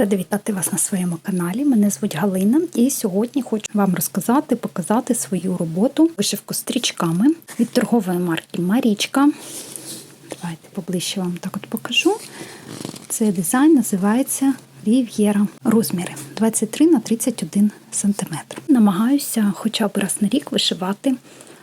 Рада вітати вас на своєму каналі. Мене звуть Галина, і сьогодні хочу вам розказати, показати свою роботу вишивку стрічками від торгової марки Марічка. Давайте поближче вам так от покажу. Цей дизайн називається Рів'єра. Розміри 23 на 31 см. Намагаюся хоча б раз на рік вишивати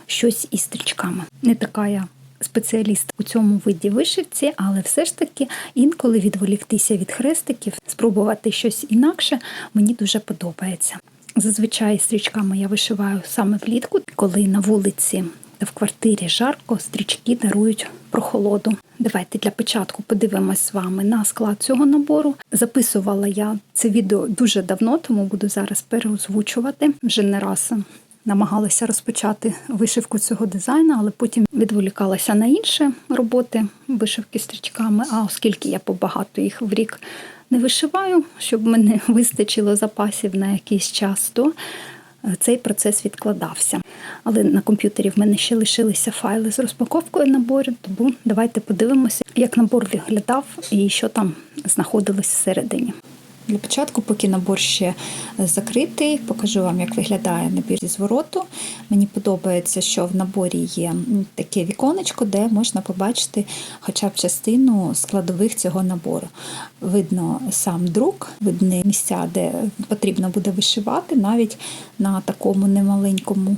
щось із стрічками. Не така я спеціаліст у цьому виді вишивці, але все ж таки інколи відволіктися від хрестиків, спробувати щось інакше мені дуже подобається. Зазвичай стрічками я вишиваю саме влітку, коли на вулиці та в квартирі жарко, стрічки дарують прохолоду. Давайте для початку подивимось з вами на склад цього набору. Записувала я це відео дуже давно, тому буду зараз переозвучувати вже не раз. Намагалася розпочати вишивку цього дизайну, але потім відволікалася на інші роботи вишивки стрічками. А оскільки я побагато їх в рік не вишиваю, щоб мене вистачило запасів на якийсь час, то е, цей процес відкладався. Але на комп'ютері в мене ще лишилися файли з розпаковкою набору, тому давайте подивимося, як набор виглядав і що там знаходилось всередині. Для початку, поки набор ще закритий, покажу вам, як виглядає набір зі звороту. Мені подобається, що в наборі є таке віконечко, де можна побачити хоча б частину складових цього набору. Видно сам друк, видні місця, де потрібно буде вишивати, навіть на такому немаленькому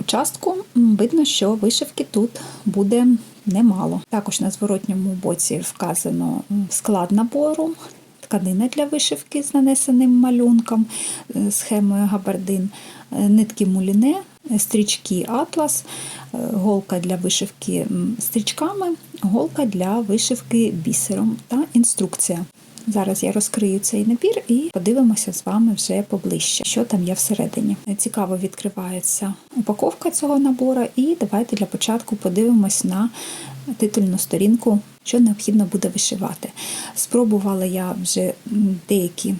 участку видно, що вишивки тут буде немало. Також на зворотньому боці вказано склад набору тканина для вишивки з нанесеним малюнком, е, схемою габардин, е, нитки муліне, стрічки атлас, е, голка для вишивки стрічками, голка для вишивки бісером та інструкція. Зараз я розкрию цей набір і подивимося з вами вже поближче, що там є всередині. Цікаво відкривається упаковка цього набору, і давайте для початку подивимось на титульну сторінку, що необхідно буде вишивати. Спробувала я вже деякі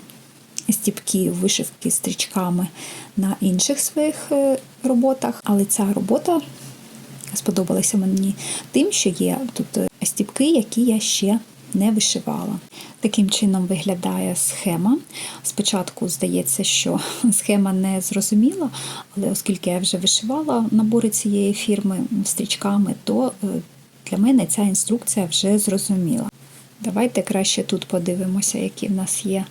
стіпки вишивки стрічками на інших своїх е, роботах, але ця робота сподобалася мені тим, що є тут стіпки, які я ще не вишивала. Таким чином виглядає схема. Спочатку здається, що схема не зрозуміла, але оскільки я вже вишивала набори цієї фірми стрічками, то е, для мене ця інструкція вже зрозуміла. Давайте краще тут подивимося, які в нас є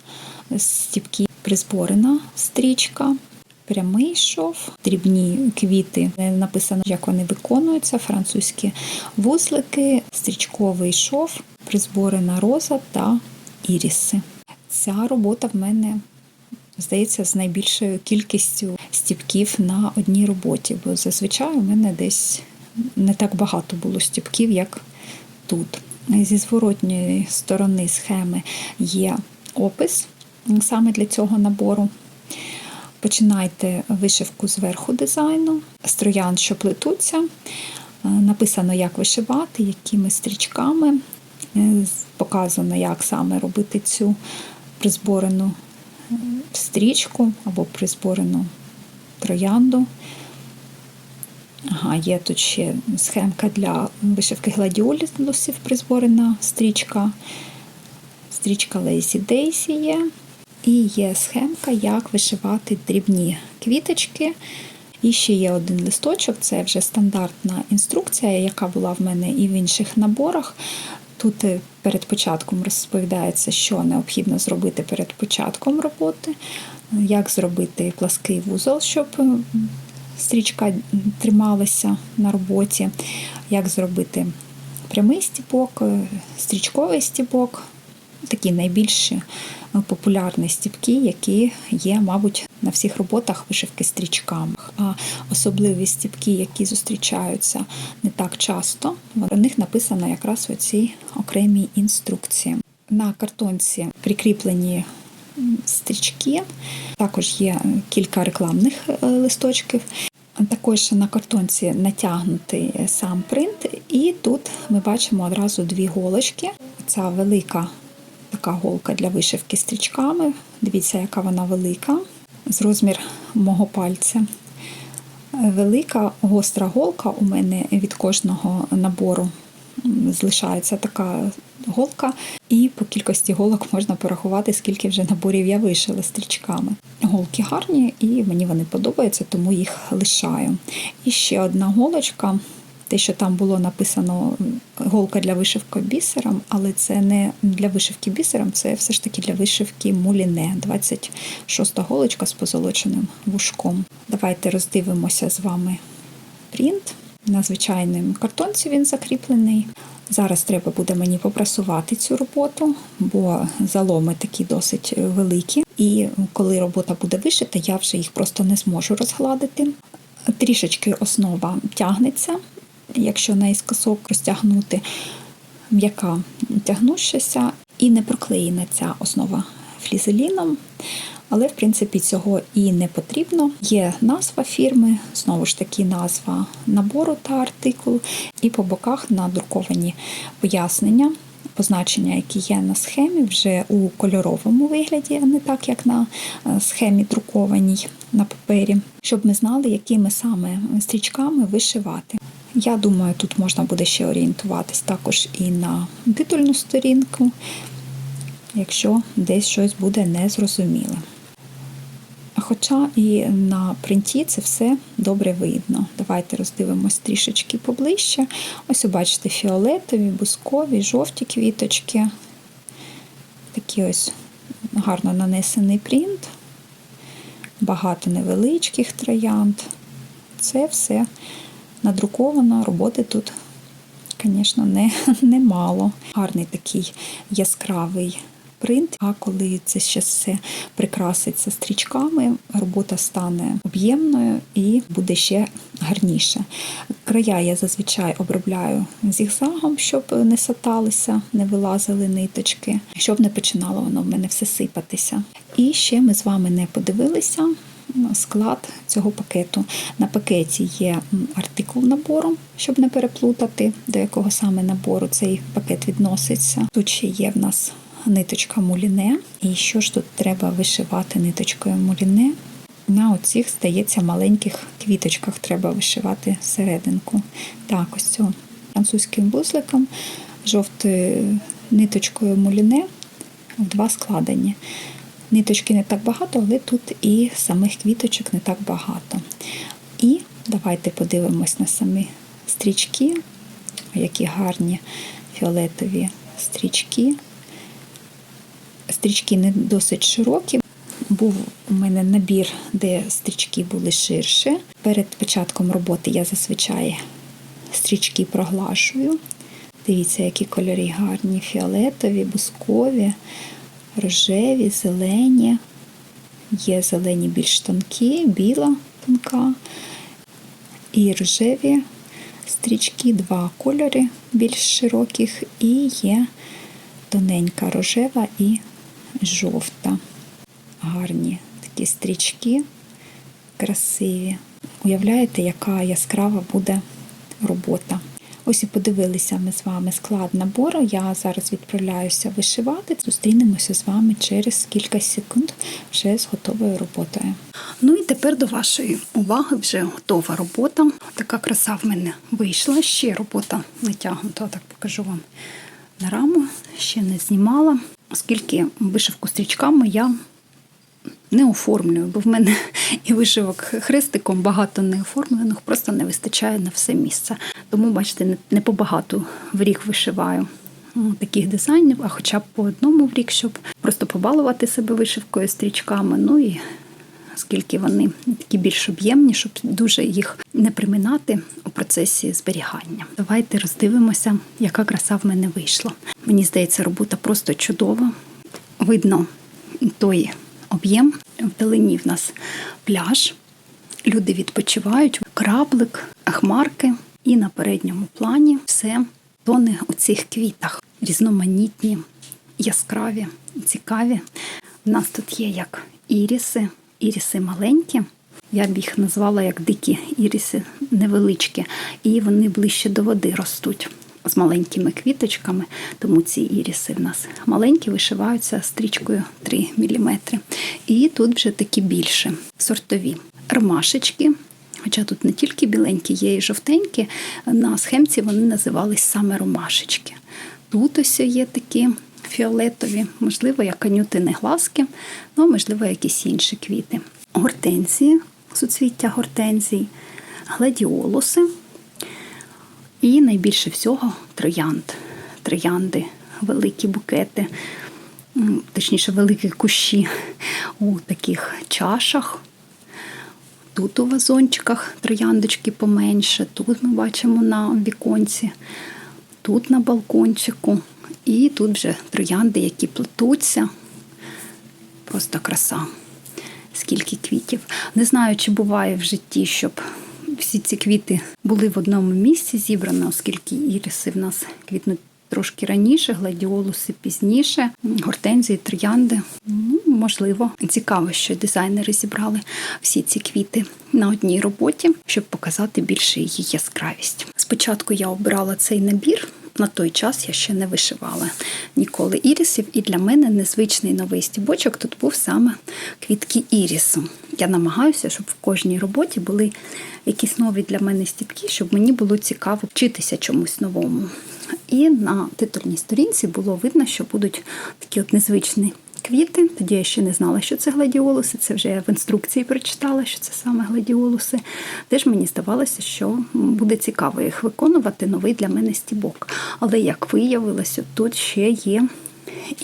стіпки. Призборена стрічка, прямий шов, дрібні квіти. Написано, як вони виконуються, французькі вузлики, стрічковий шов, призборена роза та іріси. Ця робота в мене, здається, з найбільшою кількістю стіпків на одній роботі, бо зазвичай у мене десь не так багато було стіпків, як тут. Зі зворотньої сторони схеми є опис саме для цього набору. Починайте вишивку зверху дизайну, строян, що плетуться. Написано, як вишивати, якими стрічками. Е, показано, як саме робити цю призборену стрічку або призборену троянду. Ага, Є тут ще схемка для вишивки гладіолусів, призборена стрічка, стрічка Lazy Daisy є. І є схемка, як вишивати дрібні квіточки. І ще є один листочок, це вже стандартна інструкція, яка була в мене і в інших наборах. Тут е, перед початком розповідається, що необхідно зробити перед початком роботи, як зробити плаский вузол, щоб стрічка трималася на роботі, як зробити прямий стіпок, е, стрічковий стіпок, такі найбільші е, популярні стіпки, які є, мабуть, на всіх роботах вишивки стрічками. А особливі стіпки, які зустрічаються не так часто, про них написано якраз у цій окремій інструкції. На картонці прикріплені стрічки, також є кілька рекламних е, листочків. Також на картонці натягнутий сам принт, і тут ми бачимо одразу дві голочки. Ця велика така голка для вишивки стрічками. Дивіться, яка вона велика, з розмір мого пальця. Велика гостра голка у мене від кожного набору залишається така голка, і по кількості голок можна порахувати, скільки вже наборів я вишила стрічками. Голки гарні і мені вони подобаються, тому їх лишаю. І ще одна голочка. Те, що там було написано голка для вишивки бісером, але це не для вишивки бісером, це все ж таки для вишивки муліне. 26 голочка з позолоченим вушком. Давайте роздивимося з вами принт. На звичайному картонці він закріплений. Зараз треба буде мені попрасувати цю роботу, бо заломи такі досить великі. І коли робота буде вишита, я вже їх просто не зможу розгладити. Трішечки основа тягнеться, якщо наїскосок розтягнути, м'яка тягнущася і не проклеєна ця основа флізеліном. Але, в принципі, цього і не потрібно. Є назва фірми, знову ж таки, назва набору та артикул, і по боках надруковані пояснення, позначення, які є на схемі, вже у кольоровому вигляді, а не так, як на е, схемі друкованій на папері, щоб ми знали, якими саме стрічками вишивати. Я думаю, тут можна буде ще орієнтуватись також і на титульну сторінку, якщо десь щось буде незрозуміле. Хоча і на принті це все добре видно. Давайте роздивимось трішечки поближче. Ось, бачите, фіолетові, бускові, жовті квіточки. Такий ось гарно нанесений принт, багато невеличких троянд. Це все надруковано, роботи тут, звісно, не, немало. Гарний такий яскравий принт. А коли це ще все прикраситься стрічками, робота стане об'ємною і буде ще гарніше. Края я зазвичай обробляю зігзагом, щоб не саталися, не вилазили ниточки, щоб не починало воно в мене все сипатися. І ще ми з вами не подивилися. Склад цього пакету. На пакеті є артикул набору, щоб не переплутати, до якого саме набору цей пакет відноситься. Тут ще є в нас ниточка муліне. І що ж тут треба вишивати ниточкою муліне? На оцих, здається, маленьких квіточках треба вишивати серединку. Так, ось цього французьким бузликом, жовтою ниточкою муліне в два складені. Ниточки не так багато, але тут і самих квіточок не так багато. І давайте подивимось на самі стрічки, які гарні фіолетові стрічки. Стрічки не досить широкі. Був у мене набір, де стрічки були ширше. Перед початком роботи я зазвичай стрічки проглажую. Дивіться, які кольори гарні: фіолетові, бускові, рожеві, зелені. Є зелені більш тонкі, біла тонка. І рожеві стрічки, два кольори більш широких, і є тоненька рожева і жовта. Гарні такі стрічки, красиві. Уявляєте, яка яскрава буде робота. Ось і подивилися ми з вами склад набору. Я зараз відправляюся вишивати. Зустрінемося з вами через кілька секунд вже з готовою роботою. Ну і тепер до вашої уваги вже готова робота. Така краса в мене вийшла. Ще робота натягнута, так покажу вам на раму. Ще не знімала, оскільки вишивку стрічками я не оформлюю, бо в мене і вишивок хрестиком багато не оформлених, просто не вистачає на все місце. Тому, бачите, не- побагато в рік вишиваю таких дизайнів, а хоча б по одному в рік, щоб просто побалувати себе вишивкою стрічками. Ну і оскільки вони такі більш об'ємні, щоб дуже їх не приминати у процесі зберігання. Давайте роздивимося, яка краса в мене вийшла. Мені здається, робота просто чудова. Видно той об'єм. Вдалині в нас пляж. Люди відпочивають, краплик, хмарки, і на передньому плані все тоне у цих квітах. Різноманітні, яскраві, цікаві. У нас тут є як іріси, іріси маленькі. Я б їх назвала як дикі іріси невеличкі, і вони ближче до води ростуть з маленькими квіточками, тому ці іріси в нас маленькі, вишиваються стрічкою 3 мм. І тут вже такі більше сортові ромашечки, Хоча тут не тільки біленькі, є і жовтенькі. На схемці вони називались саме ромашечки. Тут ось є такі фіолетові, можливо, як анютини глазки, ну, можливо, якісь інші квіти. Гортензії, суцвіття гортензій, гладіолуси. І найбільше всього троянд. Троянди, великі букети, точніше, великі кущі у таких чашах. Тут у вазончиках трояндочки поменше, тут ми бачимо на віконці, тут на балкончику. І тут вже троянди, які плетуться. Просто краса. Скільки квітів. Не знаю, чи буває в житті, щоб всі ці квіти були в одному місці зібрані, оскільки іріси в нас квітнуть трошки раніше, гладіолуси пізніше, гортензії, троянди. Ну, можливо, цікаво, що дизайнери зібрали всі ці квіти на одній роботі, щоб показати більше її яскравість. Спочатку я обирала цей набір. На той час я ще не вишивала ніколи ірісів, і для мене незвичний новий стібочок тут був саме квітки ірісу. Я намагаюся, щоб в кожній роботі були якісь нові для мене стібки, щоб мені було цікаво вчитися чомусь новому. І на титульній сторінці було видно, що будуть такі от незвичні квіти. Тоді я ще не знала, що це гладіолуси. Це вже я в інструкції прочитала, що це саме гладіолуси. Теж мені здавалося, що буде цікаво їх виконувати новий для мене стібок. Але як виявилося, тут ще є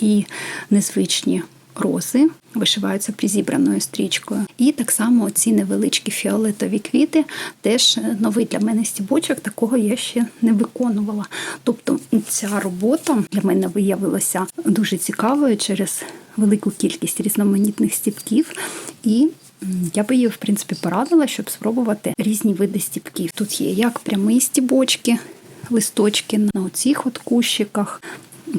і незвичні рози. Вишиваються призібраною стрічкою. І так само ці невеличкі фіолетові квіти теж новий для мене стібочок, такого я ще не виконувала. Тобто ця робота для мене виявилася дуже цікавою через велику кількість різноманітних стібків. І я би її, в принципі, порадила, щоб спробувати різні види стібків. Тут є як прямі стібочки, листочки на оцих от кущиках.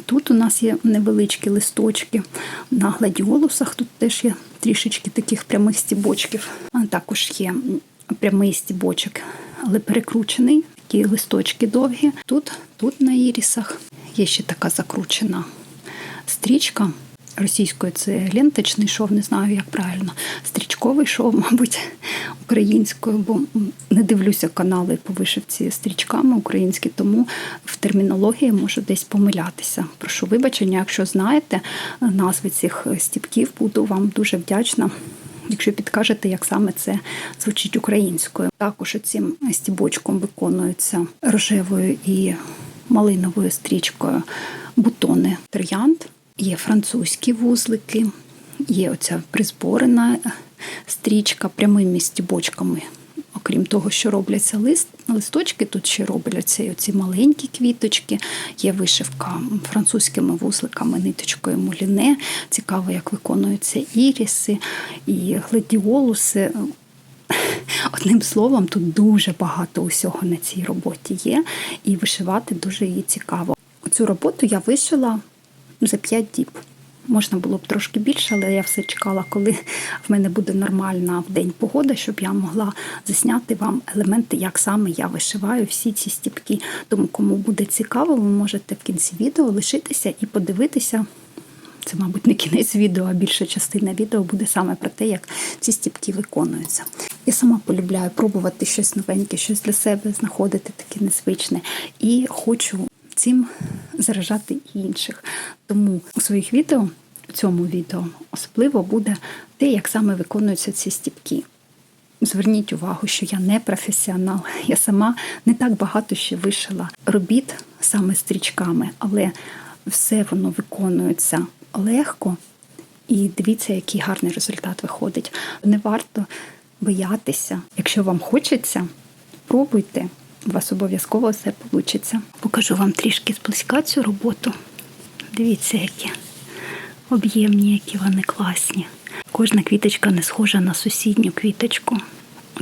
Тут у нас є невеличкі листочки. На гладіолусах тут теж є трішечки таких прямих стібочків. А також є прямий стібочок, але перекручений, такі листочки довгі. Тут, тут на ірісах є ще така закручена стрічка. Російською це ленточний шов, не знаю, як правильно. Стрічковий шов, мабуть, українською, бо не дивлюся канали по вишивці стрічками українські, тому в термінології можу десь помилятися. Прошу вибачення, якщо знаєте назви цих стіпків, буду вам дуже вдячна. Якщо підкажете, як саме це звучить українською, також цим стібочком виконуються рожевою і малиновою стрічкою бутони троянд. Є французькі вузлики, є оця призборена стрічка прямими стібочками. Окрім того, що робляться лист, листочки, тут ще робляться і оці маленькі квіточки, є вишивка французькими вузликами, ниточкою муліне. Цікаво, як виконуються іріси і гладіолуси. Одним словом, тут дуже багато усього на цій роботі є, і вишивати дуже її цікаво. Цю роботу я вишила за 5 діб. Можна було б трошки більше, але я все чекала, коли в мене буде нормальна в день погода, щоб я могла засняти вам елементи, як саме я вишиваю всі ці стіпки. Тому, кому буде цікаво, ви можете в кінці відео лишитися і подивитися. Це, мабуть, не кінець відео, а більша частина відео буде саме про те, як ці стіпки виконуються. Я сама полюбляю пробувати щось новеньке, щось для себе знаходити таке незвичне. І хочу цим заражати інших. Тому у своїх відео, у цьому відео, особливо буде те, як саме виконуються ці стіпки. Зверніть увагу, що я не професіонал, я сама не так багато ще вишила робіт саме стрічками, але все воно виконується легко. І дивіться, який гарний результат виходить. Не варто боятися. Якщо вам хочеться, пробуйте у вас обов'язково все вийде. Покажу вам трішки зблизька цю роботу. Дивіться, які об'ємні, які вони класні. Кожна квіточка не схожа на сусідню квіточку,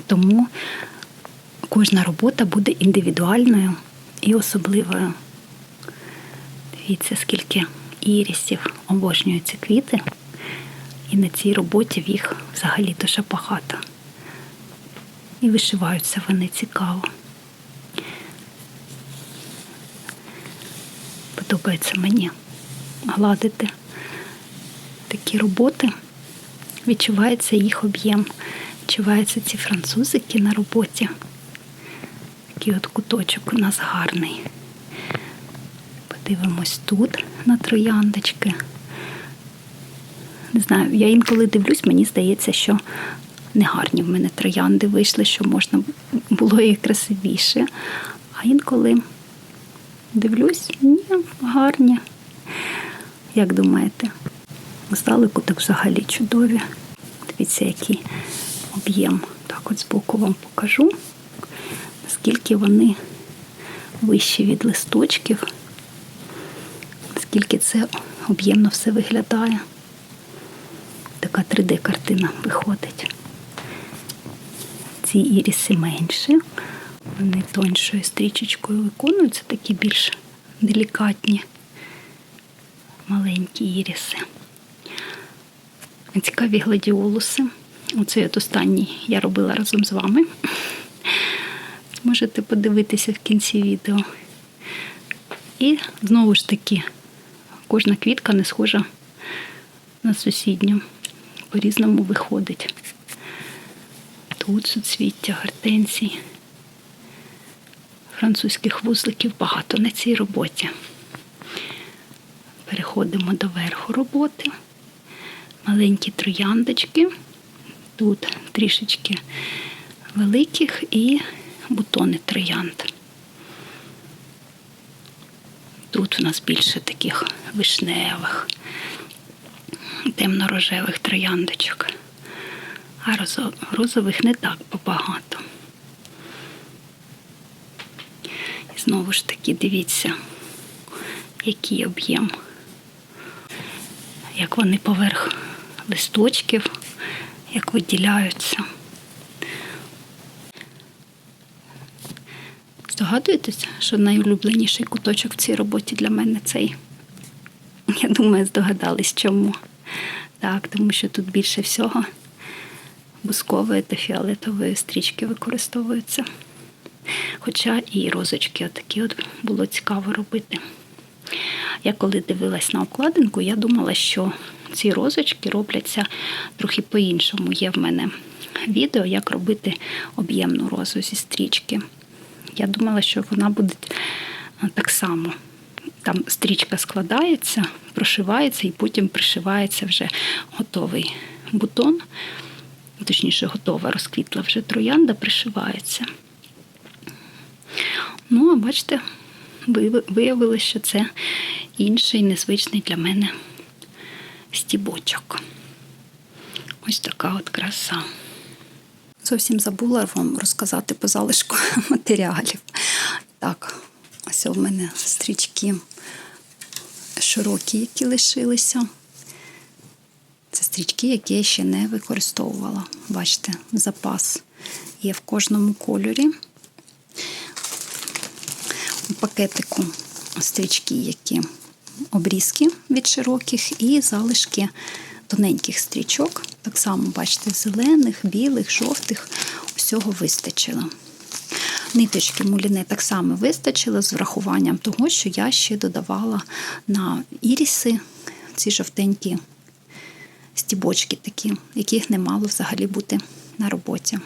тому кожна робота буде індивідуальною і особливою. Дивіться, скільки ірісів обожнюють ці квіти. І на цій роботі в їх взагалі дуже багато. І вишиваються вони цікаво. Подобається мені гладити такі роботи, відчувається їх об'єм. Відчуваються ці французики на роботі. Такий от куточок у нас гарний. Подивимось тут на трояндочки. Не знаю, я інколи дивлюсь, мені здається, що негарні в мене троянди вийшли, що можна було і красивіше. А інколи дивлюсь, ні, гарні. Як думаєте? Здалеку так взагалі чудові. Дивіться, який об'єм. Так от збоку вам покажу, наскільки вони вищі від листочків, наскільки це об'ємно все виглядає. Така 3D-картина виходить. Ці іріси менші, вони тоншою стрічечкою виконуються, такі більш делікатні, маленькі іріси. Цікаві гладіолуси. Оцей от останній я робила разом з вами. Можете подивитися в кінці відео. І знову ж таки, кожна квітка не схожа на сусідню. По-різному виходить. Тут суцвіття гортензій. Французьких вузликів багато на цій роботі. Переходимо до верху роботи. Маленькі трояндочки. Тут трішечки великих і бутони троянд. Тут у нас більше таких вишневих, темно-рожевих трояндочок, а розових не так побагато. І знову ж таки, дивіться, який об'єм, як вони поверх листочків, як виділяються. Здогадуєтеся, що найулюбленіший куточок в цій роботі для мене цей? Я думаю, здогадались чому. Так, тому що тут більше всього бускової та фіолетової стрічки використовуються. Хоча і розочки отакі от було цікаво робити. Я коли дивилась на обкладинку, я думала, що ці розочки робляться трохи по-іншому. Є в мене відео, як робити об'ємну розу зі стрічки. Я думала, що вона буде е, так само. Там стрічка складається, прошивається і потім пришивається вже готовий бутон, точніше, готова розквітла вже троянда, пришивається. Ну, а бачите, виявилося, що це інший незвичний для мене стібочок. Ось така от краса. Зовсім забула вам розказати по залишку матеріалів. Так, ось у мене стрічки широкі, які лишилися. Це стрічки, які я ще не використовувала. Бачите, запас є в кожному кольорі. Пакетику стрічки, які обрізки від широких, і залишки тоненьких стрічок. Так само, бачите, зелених, білих, жовтих, усього вистачило. Ниточки муліне так само вистачило з врахуванням того, що я ще додавала на іріси ці жовтенькі стібочки такі, яких не мало взагалі бути на роботі.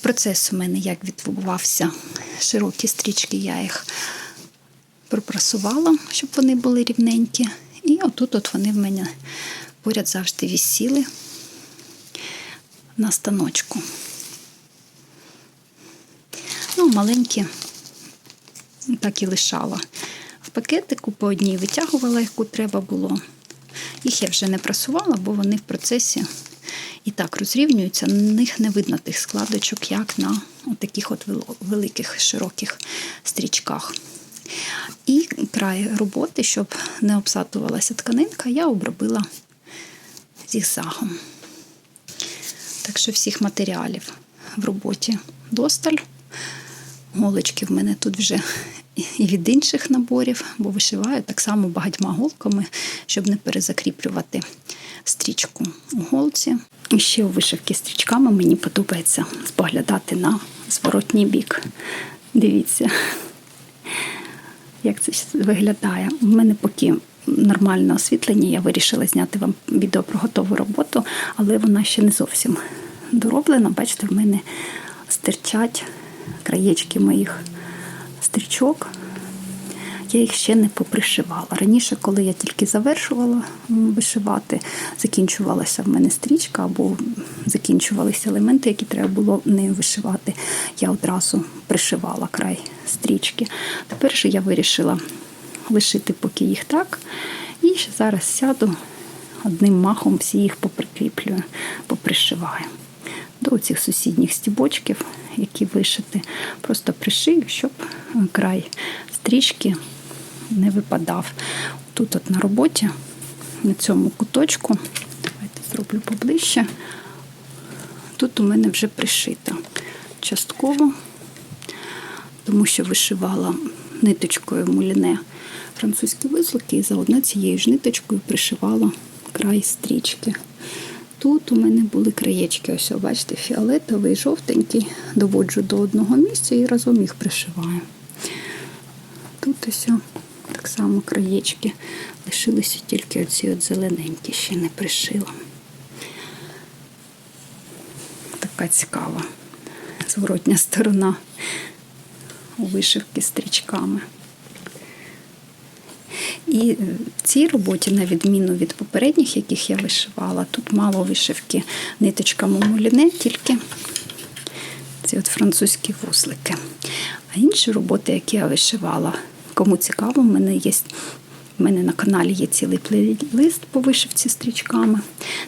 Процес у мене як відбувався. Широкі стрічки я їх пропрасувала, щоб вони були рівненькі. І отут от вони в мене поряд завжди висіли на станочку. Ну, маленькі так і лишала. В пакетику по одній витягувала, яку треба було. Їх я вже не прасувала, бо вони в процесі і так розрівнюються. На них не видно тих складочок, як на таких от великих широких стрічках. І край роботи, щоб не обсатувалася тканинка, я обробила зігзагом. Так що всіх матеріалів в роботі досталь. Голочки в мене тут вже і від інших наборів, бо вишиваю так само багатьма голками, щоб не перезакріплювати стрічку у голці. Ще вишивки стрічками мені подобається споглядати на зворотній бік. Дивіться, як це виглядає. У мене поки нормальне освітлення, я вирішила зняти вам відео про готову роботу, але вона ще не зовсім дороблена. Бачите, в мене стирчать краєчки моїх стрічок. Я їх ще не попришивала. Раніше, коли я тільки завершувала вишивати, закінчувалася в мене стрічка або закінчувалися елементи, які треба було нею вишивати. Я одразу пришивала край стрічки. Тепер же я вирішила лишити поки їх так. І зараз сяду одним махом всі їх поприкріплюю, попришиваю. До цих сусідніх стібочків, які вишити, просто пришию, щоб край стрічки не випадав. Тут от на роботі, на цьому куточку, давайте зроблю поближче. Тут у мене вже пришито частково, тому що вишивала ниточкою муліне французькі вузлики і заодно цією ж ниточкою пришивала край стрічки. Тут у мене були краєчки, ось, бачите, фіолетовий, жовтенький. Доводжу до одного місця і разом їх пришиваю. Тут ось так само краєчки. Лишилися тільки оці от зелененькі, ще не пришила. Така цікава зворотня сторона у вишивки стрічками. І в цій роботі, на відміну від попередніх, яких я вишивала, тут мало вишивки ниточками муліне, тільки ці от французькі вузлики. А інші роботи, які я вишивала, кому цікаво, в мене є. У мене на каналі є цілий плейлист по вишивці стрічками.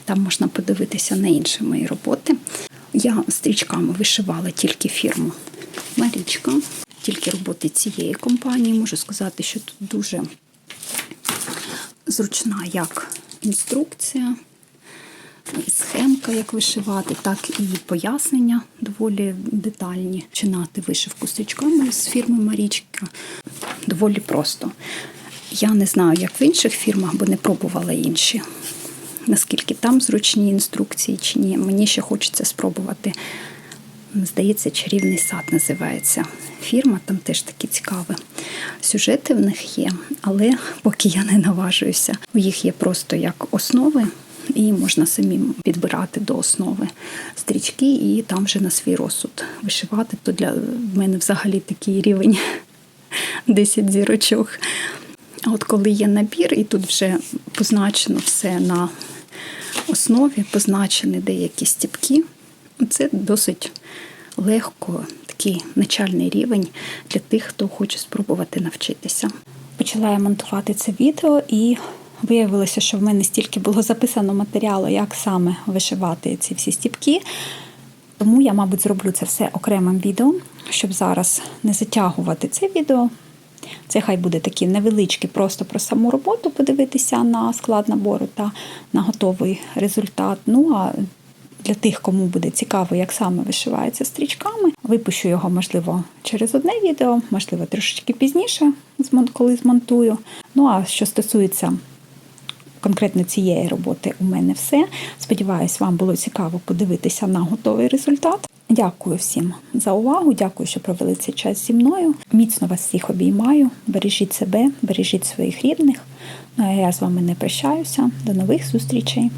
Там можна подивитися на інші мої роботи. Я стрічками вишивала тільки фірму Марічка, тільки роботи цієї компанії. Можу сказати, що тут дуже зручна як інструкція, схемка, як вишивати, так і пояснення доволі детальні. Починати вишивку стрічками з фірми Марічка доволі просто. Я не знаю, як в інших фірмах, бо не пробувала інші. Наскільки там зручні інструкції чи ні. Мені ще хочеться спробувати. Здається, чарівний сад називається фірма, там теж такі цікаві сюжети в них є, але поки я не наважуюся. У їх є просто як основи, і можна самим підбирати до основи стрічки, і там вже на свій розсуд вишивати. То для мене взагалі такий рівень 10 зірочок. А от коли є набір, і тут вже позначено все на основі, позначені деякі стіпки, це досить легко, такий начальний рівень для тих, хто хоче спробувати навчитися. Почала я монтувати це відео і виявилося, що в мене стільки було записано матеріалу, як саме вишивати ці всі стіпки. Тому я, мабуть, зроблю це все окремим відео, щоб зараз не затягувати це відео. Це хай буде такі невеличкі, просто про саму роботу подивитися на склад набору та на готовий результат. Ну а для тих, кому буде цікаво, як саме вишивається стрічками, випущу його, можливо, через одне відео, можливо, трошечки пізніше, коли змонтую. Ну а що стосується конкретно цієї роботи, у мене все. Сподіваюсь, вам було цікаво подивитися на готовий результат. Дякую всім за увагу. Дякую, що провели цей час зі мною. Міцно вас всіх обіймаю. Бережіть себе, бережіть своїх рідних. Ну а я з вами не прощаюся. До нових зустрічей.